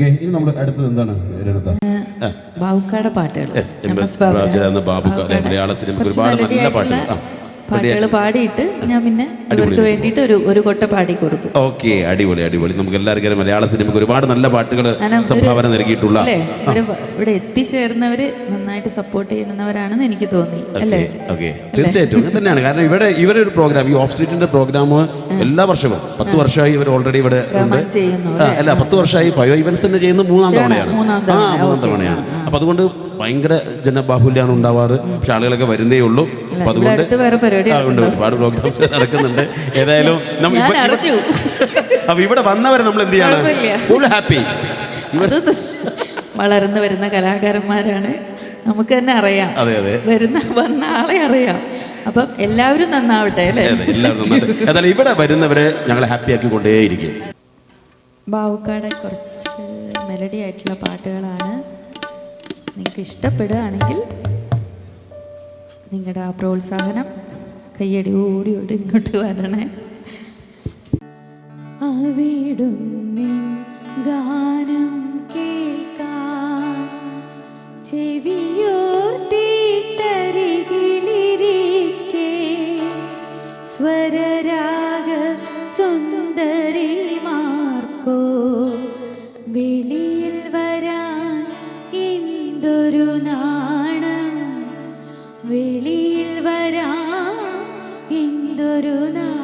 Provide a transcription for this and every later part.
Okay ഇനി നമ്മൾ അടുത്തത് എന്താണ് ബാവുക്കാടെ പാട്ടുകൾ. ബാബുക്ക, മലയാള സിനിമ ഒരുപാട് നല്ല പാട്ടുകൾ. പാട്ടുകൾ പാടിയിട്ട് ഞാൻ പിന്നെ ഇവർക്ക് വേണ്ടിയിട്ട് ഒരു ഒരു കൊട്ട പാടി കൊടുക്കും. ഓക്കെ അടിപൊളി അടിപൊളി. നമുക്ക് എല്ലാവർക്കും മലയാള സിനിമയ്ക്ക് ഒരുപാട് നല്ല പാട്ടുകൾ സംഭാവന നൽകിയിട്ടുള്ള ഇവിടെ എത്തിച്ചേർന്നവര് നന്നായിട്ട് സപ്പോർട്ട് ചെയ്യുന്നവരാണെന്ന് എനിക്ക് തോന്നി. അല്ലേ? തീർച്ചയായിട്ടും അങ്ങനെ തന്നെയാണ്. കാരണം ഇവിടെ ഇവരെ ഒരു പ്രോഗ്രാം ഈ ഓഫ് സ്ട്രീറ്റിന്റെ പ്രോഗ്രാം എല്ലാ വർഷവും. പത്ത് വർഷമായി ഇവർ ഓൾറെഡി ഇവിടെ ഉണ്ട്. അല്ല പത്ത് വർഷമായി ഫൈവ് ഇവന്റ്സ് തന്നെ ചെയ്യുന്ന മൂന്നാം തവണയാണ്. ആ മൂന്നാം തവണയാണ്. അപ്പൊ അതുകൊണ്ട് ഭയങ്കര ജനബാഹുല്യാണ് ഉണ്ടാവാറ്. പക്ഷെ ആളുകളൊക്കെ വരുന്നേ ഉള്ളൂ. അപ്പൊ അതുകൊണ്ട് ഉണ്ട്. ഒരുപാട് പ്രോഗ്രാംസ് നടക്കുന്നുണ്ട്. ഏതായാലും അപ്പൊ ഇവിടെ വന്നവരെ നമ്മൾ എന്ത് ചെയ്യാണ്? ഫുൾ ഹാപ്പി വളർന്നു വരുന്ന കലാകാരന്മാരാണ്. നമുക്ക് തന്നെ അറിയാം. അതെ അതെ. വരുന്ന വന്ന ആളെ അറിയാം. അപ്പം എല്ലാവരും നന്നാവട്ടെ അല്ലേ? എല്ലാവരും ഇവിടെ വരുന്നവരെ ഞങ്ങൾ ഹാപ്പി ആക്കി കൊണ്ടേയിരിക്കും. ബാവുക്കാടെ കുറച്ച് മെലഡി ആയിട്ടുള്ള പാട്ടുകളാണ്. നിങ്ങൾക്ക് ഇഷ്ടപ്പെടുകയാണെങ്കിൽ നിങ്ങളുടെ ആ പ്രോത്സാഹനം കയ്യടി ഓടി ഓടി ഇങ്ങോട്ട് വരണേ. അവിടും ഗാനം করুণা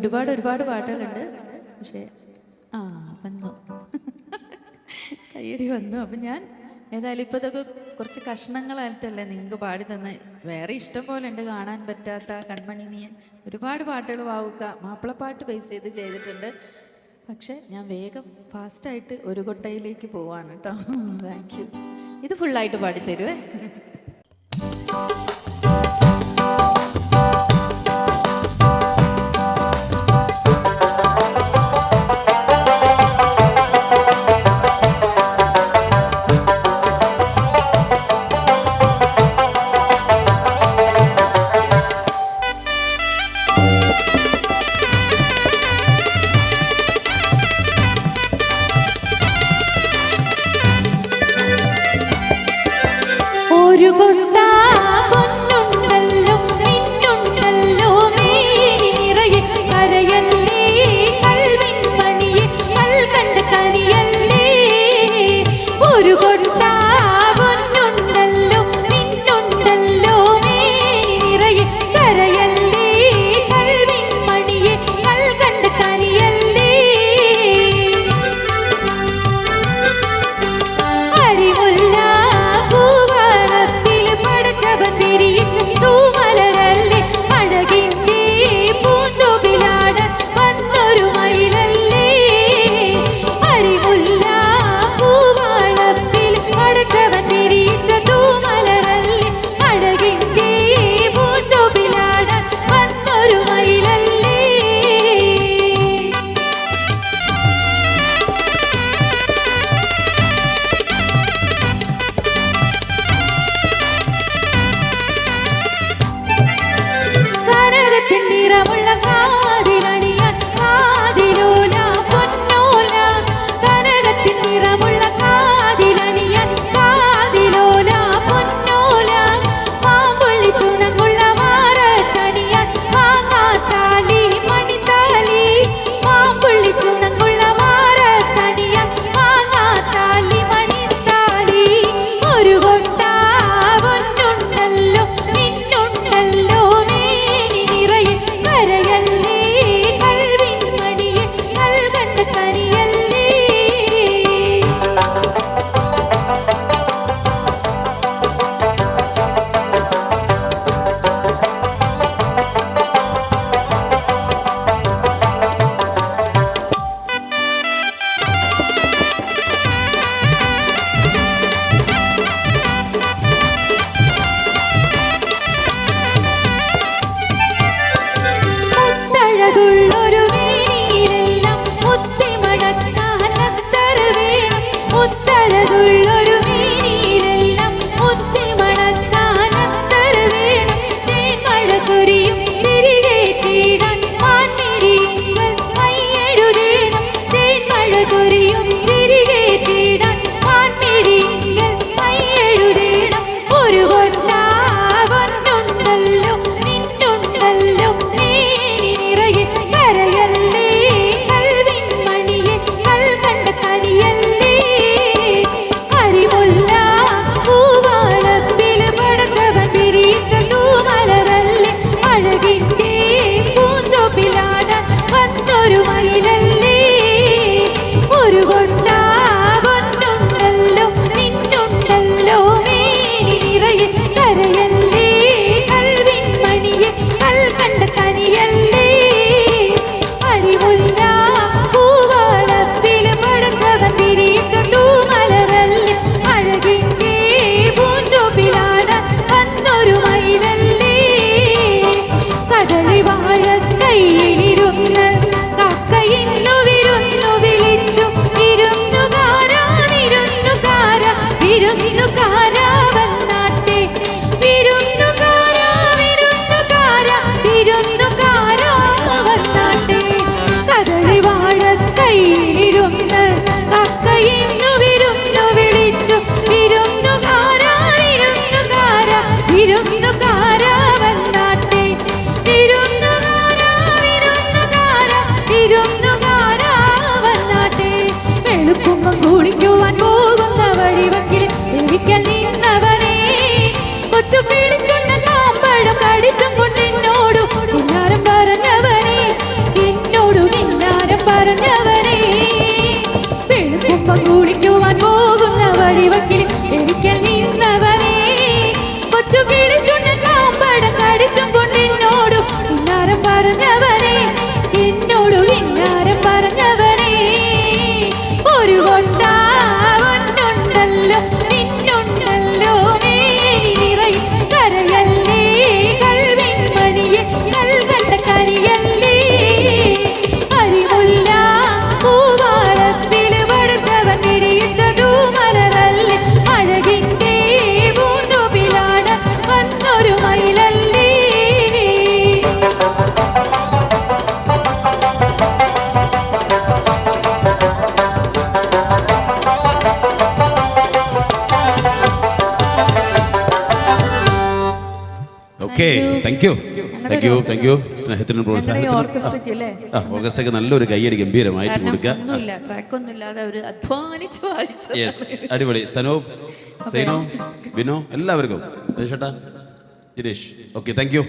ഒരുപാട് ഒരുപാട് പാട്ടുകളുണ്ട്. പക്ഷേ ആ വന്നു. കയ്യടി വന്നു. അപ്പം ഞാൻ ഏതായാലും ഇപ്പോൾ ഇതൊക്കെ കുറച്ച് കഷ്ണങ്ങളായിട്ടല്ലേ നിങ്ങൾക്ക് പാടി തന്ന. വേറെ ഇഷ്ടം പോലെ ഉണ്ട് കാണാൻ പറ്റാത്ത കൺമണി നീയൻ. ഒരുപാട് പാട്ടുകൾ വാവുക മാപ്പിളപ്പാട്ട് ബേസ് ചെയ്ത് ചെയ്തിട്ടുണ്ട്. പക്ഷെ ഞാൻ വേഗം ഫാസ്റ്റായിട്ട് ഒരു കൊട്ടയിലേക്ക് പോവാണ് കേട്ടോ. താങ്ക് യു ഇത് ഫുള്ളായിട്ട് പാടിത്തരുവേ. ഒരു കൊണ്ട வெண்ணிறமுள்ள താങ്ക് സ്നേഹത്തിനും ഓർക്കസ്ട്രയ്ക്ക് നല്ലൊരു കയ്യടി ഗംഭീരമായിട്ട് കൊടുക്കുക. അടിപൊളി. വിനോ എല്ലാവർക്കും. Rajesh okay thank you